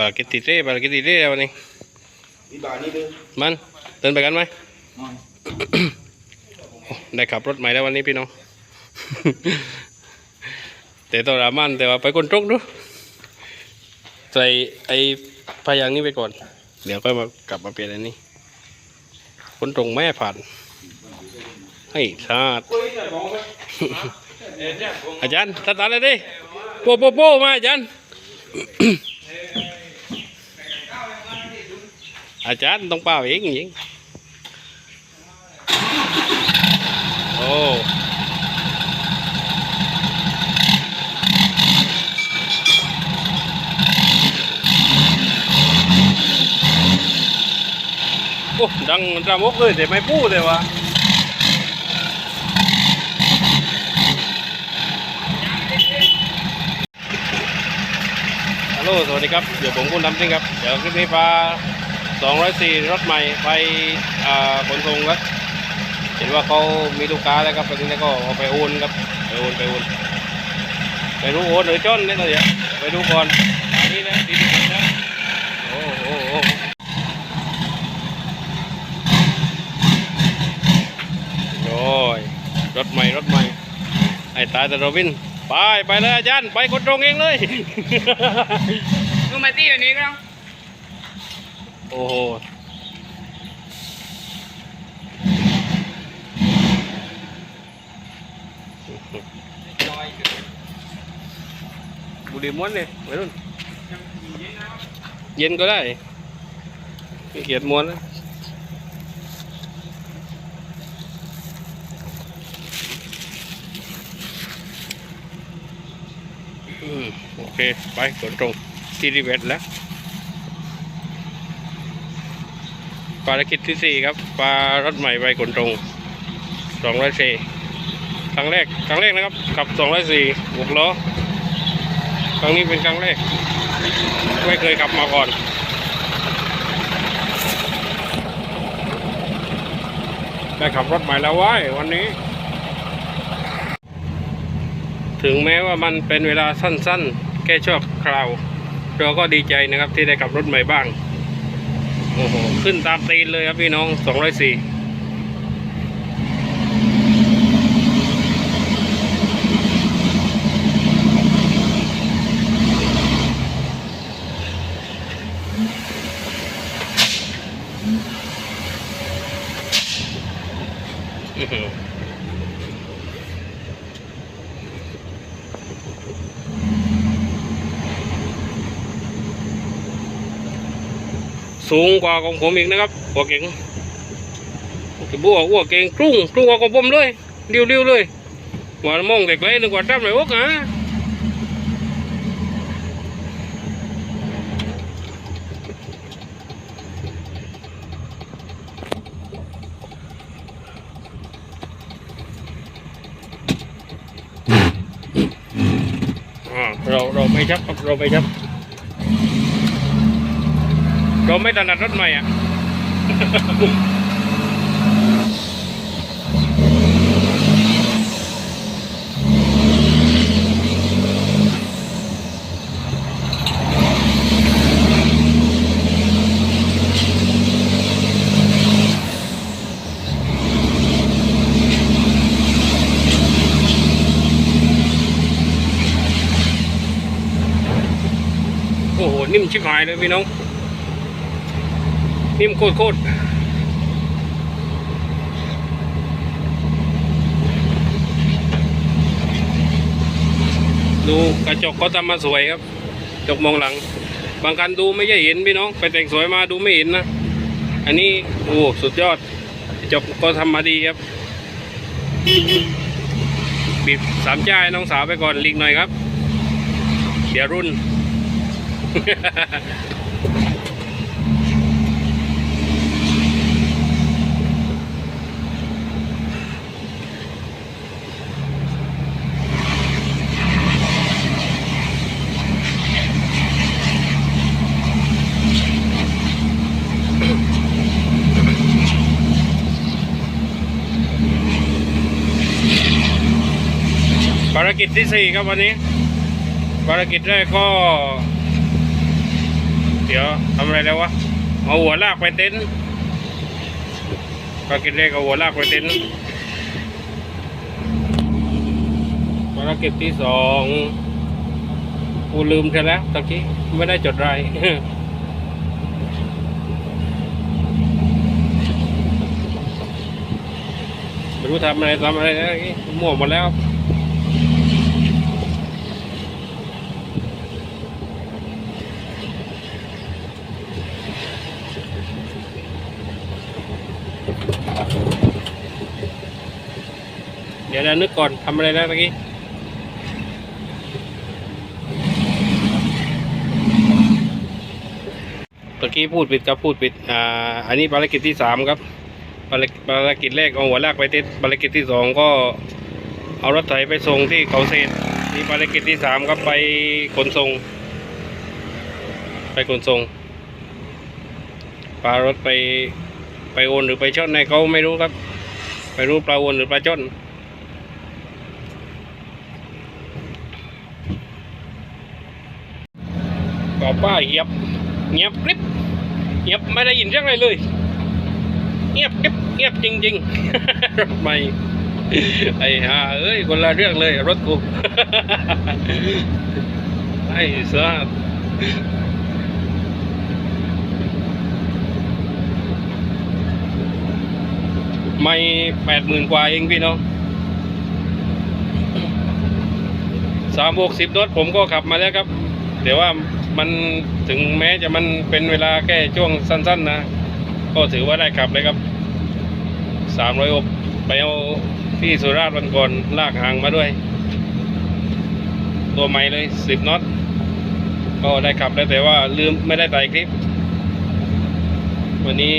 ภากิติเร่ภากิติเร่วันนี้มีบานี่ดึมันเดินไปกันไหมได้ขับรถใหม่แล้ววันนี้พี่น้องแต่ตัวรามันแต่ว่าไปคนตรงดูใส่ไอ้พยางนี้ไปก่อน เดี๋ยวก็มากลับมาเปลี่ยนอันนี้คนตรงแม่ผ่านให้ชาติอาจารย์ตัดตัดเลยดิโปโปโปมาอาจารย์ อาจารย์ต้องเป่าเองจริงโอ้โอ้ดังระมกเลยแต่ไม่พูดเลยวะฮัลโหลสวัสดีครับ เดี๋ยวผมคุณทำจริงครับ เดี๋ยวคลิปนี้พา 204 รถใหม่ไปขนส่งครับ เห็นว่าเขามีลูกค้าแล้วครับตอนนี้ก็เอาไปโอนครับไปโอนไปโอนไปรู้โอนหรือจ้อนเนี่ยตอนเดี๋ยวไปดูก่อนอันนี้นะดีดีนะโอ้โหโอ้ยรถใหม่รถใหม่ไอ้ตายแต่โรบินไปไปเลยอาจารย์ไปคนตรงเองเลยดูมาตี้วันนี้ก็ต้อง โอ้โหบุหรี่ม้วนเลยไปรุ่นเย็น ภารกิจที่สี่ครับปลารถใหม่ไปขนตรงสองร้อยสี่ครั้งแรกครั้งแรกนะครับขับสองร้อสี่บวกล้อครั้งนี้เป็นครั้งแรก ไม่เคยขับมาก่อนได้ขับรถใหม่แล้วว้ายวันนี้ ถึงแม้ว่ามันเป็นเวลาสั้นๆ แค่ชั่วคราว เราก็ดีใจนะครับที่ได้ขับรถใหม่บ้าง โอ้โห ขึ้นตามตีนเลยครับพี่น้อง204อื้อ สูงกว่าของผมอีกนะครับหัวเก่งจะบัวอ้วเก่งกรุ้งกรุ้งกว่าของผมเลยเรียวๆเลยหวานมองแต่ไกลนึกว่าจับเลยโอ๊กฮะเราเราไม่ชับครับเราไม่ชับ เราไม่ถนัดรถใหม่อะโอ้โห นิ่มชิบหายเลยพี่น้องนิ่มโคตรดูกระจกเขาทำมาสวยครับกระจกมองหลัง บางคันดูไม่ใช่เห็นพี่น้อง ไปแต่งสวยมาดูไม่เห็นนะ อันนี้โอ้สุดยอดกระจกก็ทำมาดีครับบีบสามจ้ายน้องสาวไปก่อนลิงหน่อยครับ เดี๋ยวรุ่น กิจที่สี่ครับวันนี้ภารกิจแรกก็ เดี๋ยวทำอะไรแล้ววะเอาหัวลากไปเต็นท์ภารกิจแรกเอาหัวลากไปเต็นท์ภารกิจที่สองกูลืมใช่แล้วตะกี้ไม่ได้จดรายไม่รู้ทำอะไรทำอะไรแล้วนี่มั่วหมดแล้ว ดี๋ยวนึกก่อนทำอะไรนะเมื่อกี้เมื่อกี้พูดผิดครับพูดผิดอ่าอันนี้ภารกิจที่สามครับภารกิจภารกิจแรกเอาหัวลากไปติดภารกิจที่สองก็เอารถไถไปส่งที่เขาเศษนี่ภารกิจที่สามครับไปขนส่ง ไปขนส่งปลารถไปไปโอนหรือไปช่อนในเขาไม่รู้ครับไม่รู้ปลาโอนหรือปลาช่อน ก็ป้าเหียบเงียบกริบเงียบไม่ได้ยินเรื่องอะไรเลย เงียบกริบเงียบจริงๆรถใหม่ไอ้ห่าเอ้ยคนละเรื่องเลยรถกูไอ้สัสไม่แปดหมื่นกว่าเองพี่น้องสามหกสิบรถผมก็ขับมาแล้วครับ แต่ว่า มันถึงแม้จะมันเป็นเวลาแค่ช่วงสั้น ๆ นะ ก็ถือว่าได้ขับเลยครับสามร้อยอบไปเอาที่สุราษฎร์วันก่อนลากหางมาด้วย ตัวใหม่เลยสิบน็อตก็ได้ขับแล้วแต่ว่าลืมไม่ได้ถ่ายคลิป วันนี้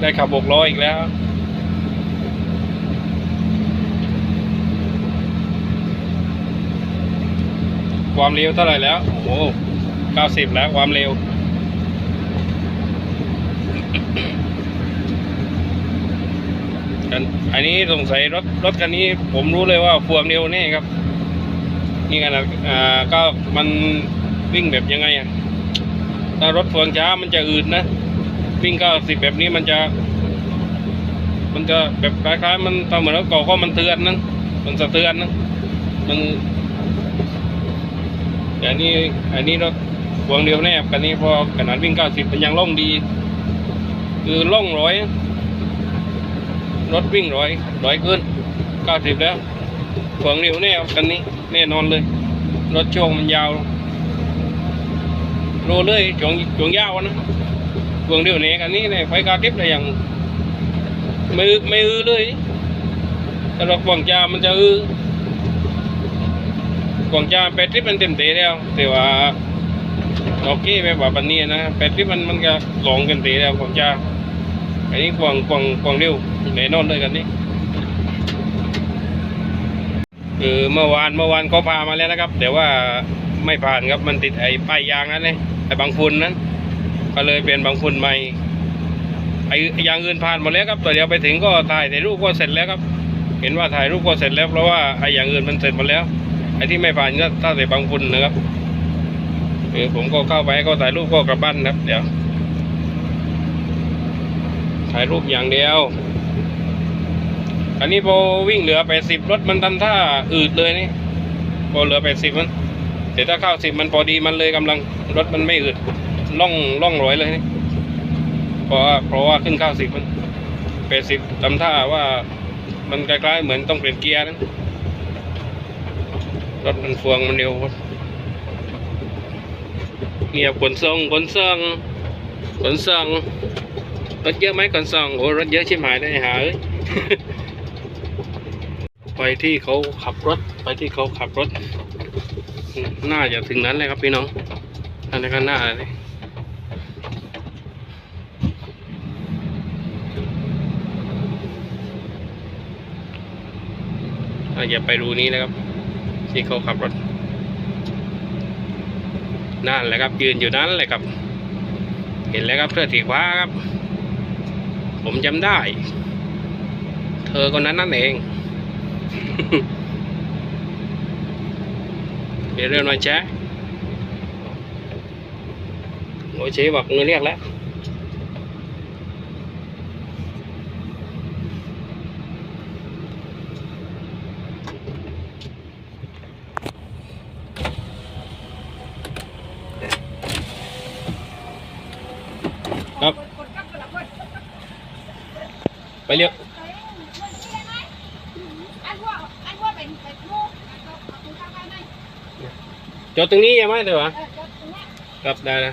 ได้ขับหกล้ออีกแล้วความเร็วเท่าไหร่แล้ว โอ้ เก้าสิบแล้วความเร็วอันอันนี้สงสัยรถรถคันนี้ผมรู้เลยว่าพวงเดียวแน่ครับ นี่ขนาดอ่าก็มันวิ่งแบบยังไงอะถ้ารถพวงช้ามันจะอืดนะ วิ่งเก้าสิบแบบนี้มันจะ มันจะแบบคล้ายๆ มันตอนเหมือนรถเก่าก็มันเตือนนะมันสะเตือนนะมันแต่อันนี้อันนี้รถ วงเดียวแน่คันนี้พอขนาดวิ่งเก้าสิบมันยังล่องดี คือล่องร้อยรถวิ่งร้อยร้อยเกินเก้าสิบแล้วขวงเร็วแน่คันนี้แน่นอนเลย รถช่วงมันยาวโรเลยช่วงช่วงยาวนะขวงเร็วเนี่ยคันนี้เนี่ยไฟกาทิพย์อะไรอย่างไม่ไม่อือเลยแต่รถขวางจามันจะอือขวางจาแปดทริปมันเต็มเตะแล้วแต่ว่า โอเคแบบว่าปันนี้นะแปดทริปมันมันก็หลงกันเตะแล้วขวงจาอันนี้กวางกวางกวางเร็วแน่นอนเลยกันนี่คือเมื่อวานเมื่อวานก็พามาแล้วนะครับ แต่ว่าไม่ผ่านครับมันติดไอ้ป้ายยางนั่นเลยไอ้บางฝุ่นนั้น ก็เลยเป็นบางฝุ่นใหม่ไอ้ยางอื่นผ่านหมดแล้วครับตัวเดียวไปถึงก็ถ่ายถ่ายรูปก็เสร็จแล้วครับ เห็นว่าถ่ายรูปก็เสร็จแล้วเพราะว่าไอ้อย่างอื่นมันเสร็จหมดแล้วไอ้ที่ไม่ผ่านก็ถ้าแต่บางฝุ่นนะครับ เออผมก็เข้าไปก็ถ่ายรูปก็กลับบ้านครับ เดี๋ยว ถ่ายรูปอย่างเดียว อันนี้พอวิ่งเหลือไปสิบรถมันทำท่าอืดเลยนี่พอเหลือไปสิบมันแต่ถ้าเข้าสิบมันพอดีมันเลยกำลังรถมันไม่อืดล่องล่องรอยเลยนี่เพราะว่าเพราะว่าขึ้นเข้าสิบมันไปดสิบทำท่าว่ามันคล้ายๆเหมือนต้องเปลี่ยนเกียร์นะรถมันฟวงมันเร็ว เงียบขนส่งขนส่งขนส่งรถเยอะไหมก่อนส่งโอ้รถเยอะชิบหายได้หาเอ้ยไปที่เขาขับรถ ไปที่เขาขับรถ น่าจะถึงนั้นเลยครับพี่น้องอันนี้ก็น่าเลยน่าไปรูนี้นะครับ ที่เขาขับรถ นั่นแหละครับ ยืนอยู่นั้นเลยครับ เห็นแล้วครับเสื้อสีฟ้าครับ ผมจำได้ เธอคนนั้นนั่นเองเดี๋ยวเร็วหน่อยแจ๊โอเชบอกเงินเรียกแล้ว ไปเรียก anh qua anh qua bệnh bệnh mua chúng ta qua đây จอดตรงนี้ยังไหมเดี๋ยววะ ờ cho chúng ta ครับได้นะ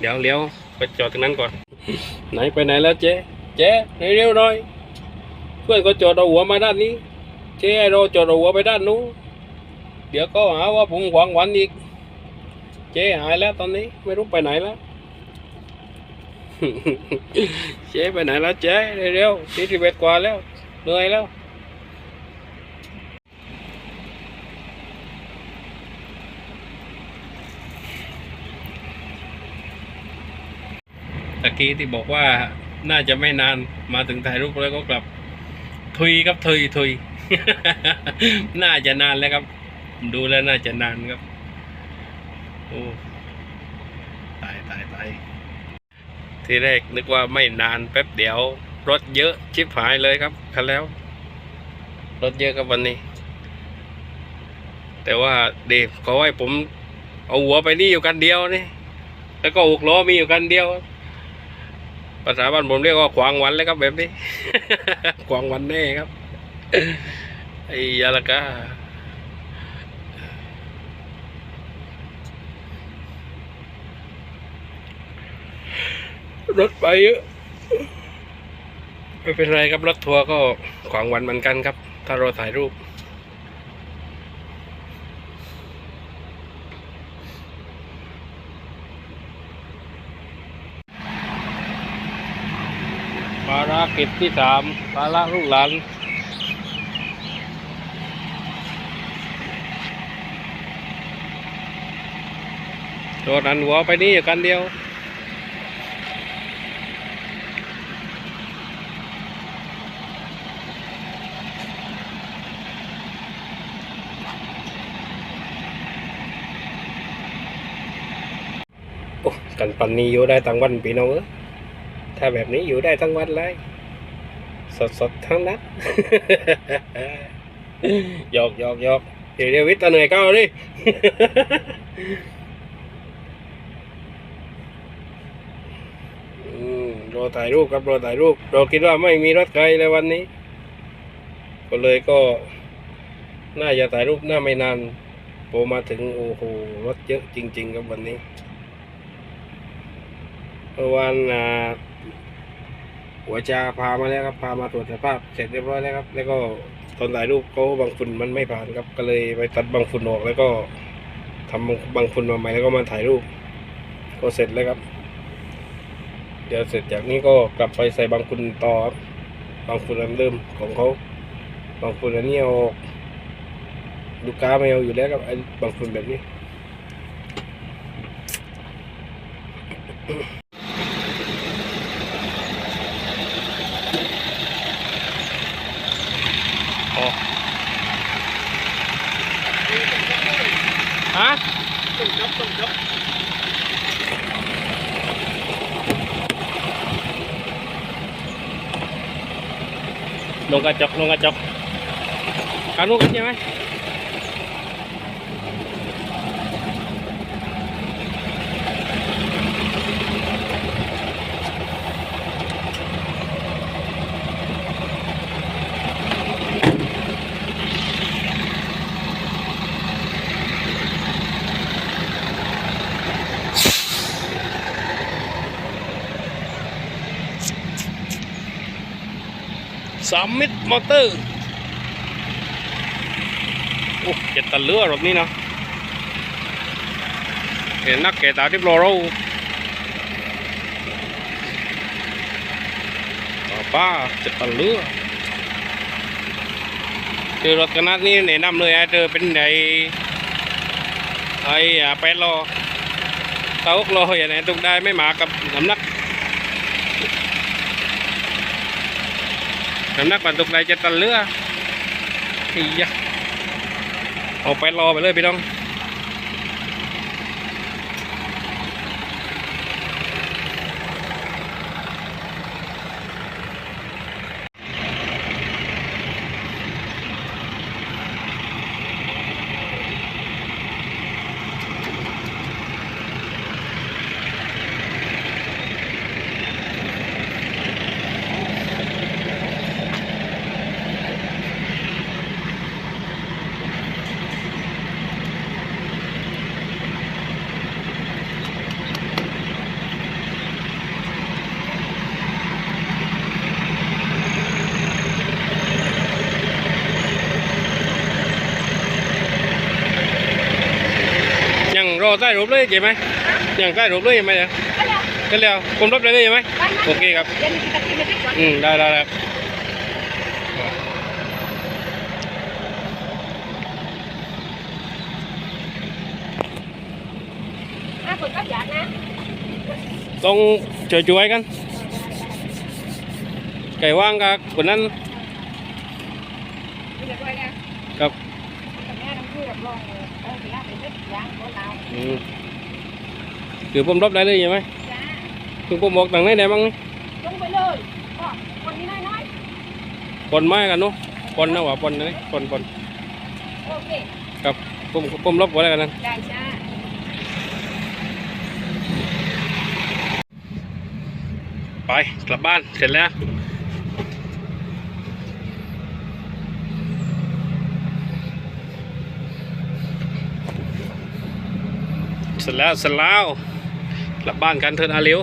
เดี๋ยวเลี้ยวไปจอดตรงนั้นก่อน ไหนไปไหนแล้วเจ๊ เจ๊เร็วๆหน่อย เพื่อนก็จอดเอาหัวมาด้านนี้ เจ๊ให้เราจอดเอาหัวไปด้านนู้น เดี๋ยวก็หาว่าผมหวังหวันอีก เจ๊หายแล้วตอนนี้ไม่รู้ไปไหนแล้ว เจ๊ไปไหนแล้วเจ๊เร็วๆสี่สิบเอ็ดกว่าแล้วเหนื่อยแล้วตะกี้ที่บอกว่าน่าจะไม่นานมาถึงถ่ายรูปแล้วก็กลับ ทุยครับทุยทุย น่าจะนานแล้วครับ ดูแล้วน่าจะนานครับ โอ้ ตายตายตาย ทีแรกนึกว่าไม่นานแป๊บเดียว รถเยอะชิบหายเลยครับคันแล้ว รถเยอะครับวันนี้ แต่ว่าเดฟเขาให้ผมเอาหัวไปนี่อยู่กันเดียวนี่แล้วก็หกล้อมีอยู่กันเดียว ภาษาบ้านผมเรียกว่าขวางวันเลยครับแบบนี้ ขวางวันแน่ครับไอ้ยาละกา รถไปเยอะไม่เป็นไรครับรถทัวร์ก็ขวางวันเหมือนกันครับ ถ้าเราถ่ายรูป ภารกิจที่สามภาระลูกหลานตัวนั้นหัวไปนี่อยู่กันเดียว กันปันนี้อยู่ได้ทั้งวันพี่น้องเอ้ยถ้าแบบนี้อยู่ได้ทั้งวันเลยสดสดทั้งนั้นหยอกหยอกหยอกเดี๋ยวเดี๋ยววิทย์ตาเหนื่อยก็เอาดิรอถ่ายรูปครับรอถ่ายรูป เราคิดว่าไม่มีรถไกลเลยวันนี้ ก็เลยก็ น่าจะถ่ายรูปน่าไม่นานพอมาถึงโอ้โหรถเยอะจริง ๆ ครับวันนี้ มื่อวานอ่าหัวจาพามาแล้วครับพามาตรวจสภาพเสร็จเรียบร้อยแล้วครับ แล้วก็ตอนถ่ายรูปเขาบางฝุ่นมันไม่ผ่านครับ ก็เลยไปตัดบางฝุ่นออกแล้วก็ทำบางบางฝุ่นมาใหม่แล้วก็มาถ่ายรูป ก็เสร็จแล้วครับ เดี๋ยวเสร็จจากนี้ก็กลับไปใส่บางฝุ่นต่อครับบางฝุ่นเดิมของเขาบางฝุ่นอันนี้เอาออกลูกค้าไม่เอาอยู่แล้วครับไอ้บางฝุ่นแบบนี้อ๋อฮะล งกระจกลงกระจกกามสามมิตรมอเตอร์โอ้เจ็ดตันเรือรถนี้นะเห็นนักเกตาที่โปรโรต่อป้าเจ็ดตันเรือคือรถขนาดนี้แนะนำเลยไอเธอเป็นไอไอ้อ่าแปดโลเต้ากโลอย่างนี้ทุกได้ไม่มากับน้ำหนัก น้ำหนักบรรทุกได้จะตันเรืออียะออกไปรอไปเลยพี่น้อง ใต้รูปเลยใช่ไหมอย่างใต้รูปเลยใช่ไหมเนี่ยก็แล้วก็แล้วผมรับได้เลยใช่ไหมไปนะโอเคครับเดี๋ยวนี้กินกะทิไม่ได้ก่อนอืมได้ได้ได้อะเปิดกับหยาดนะต้องช่วยๆกันไก่ว่างกับคนนั้น มีเดี๋ยวด้วยนะครับ กับแม่น้ำพืชรับรองเลยเออเดี๋ยวไปเล็ดยางของเราอือผมรับได้เลยใช่ไหมจ้าคือผมบอกต่างไหนไหนบ้างนี่ลงไปเลยคนนี้น้อยปนไม้กันเนาะปนนะว่าปนนะนี่ปนปนโอเคครับผมผมรับไว้แล้วกันนะได้จ้าไปกลับบ้านเสร็จแล้ว ร็จแล้วเสร็จแล้วกลับบ้านกันเถิดอาเลียว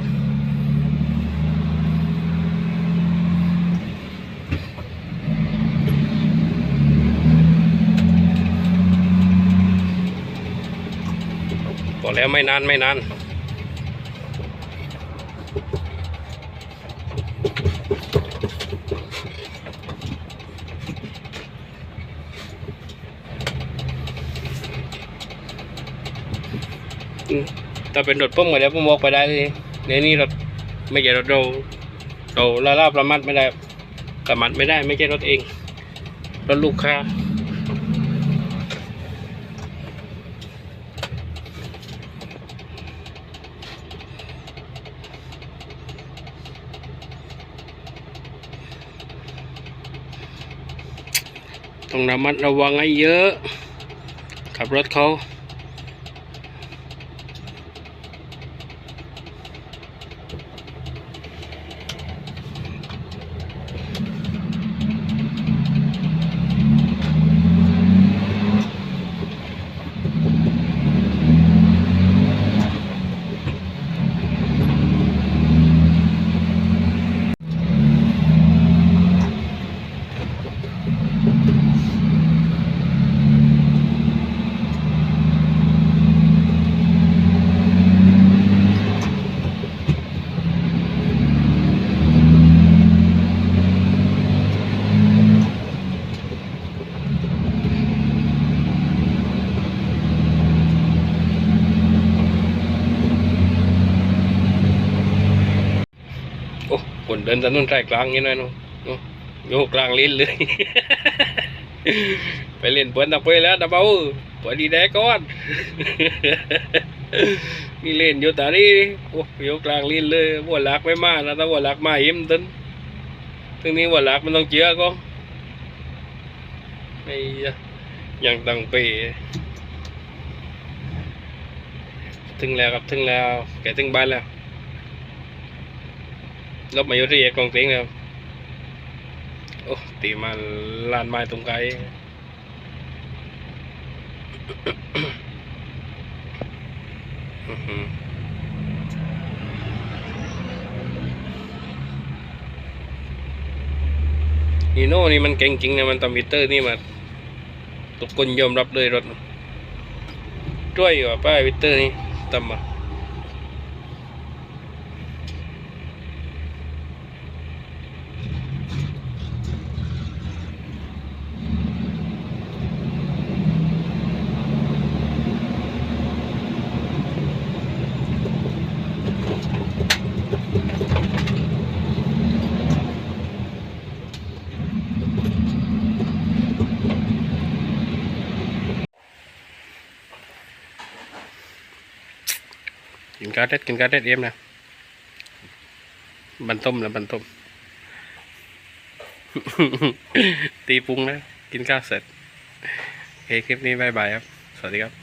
บอกแล้วไม่นานไม่นาน ถ้าเป็นรถพุ่มก็เดี๋ยวผมบอกไปได้เลยในนี่รถไม่ใช่รถเราเราละลาประมาทไม่ได้ประมาทไม่ได้ไม่ใช่รถเองรถลูกค้าต้องระมัดระวังให้เยอะ ขับรถเขา โอ้คน เดินถนนสายกลางอย่างนี้นะเนาะเนโยกกลางลิ้นเลย ไปเล่นเปิ้นตะเปยแล้วตะเบาปวดดีแดกก่อนนี่เล่นอยู่ตานี้โอ้โยกกลางลิ้นเลยวัวลักไม่มานะถ้าวัวลักมาหิมตึนถึงนี้วัวลักมันต้องเจือก็ไอ้ยะยังตังเปถึงแล้วครับถึงแล้วแกถึงบ้านแล้ว ลบมาอยู่ที่เอกกองเต็งแล้วโอ้ตีมาลานไม้ตรงไกลอีโน่นี่มันเก่งจริงนะมันทำมิเตอร์นี่มาทุกคนยอมรับเลยรถช่วยอยู่อะป้ายมิเตอร์นี่ทำมา กินกาเด็ดกินกาเด็ดเอ็มนะบันต้มนะบันต้ม ตีปรุงนะ กินข้าวเสร็จโอเคคลิปนี้บายบายครับ สวัสดีครับ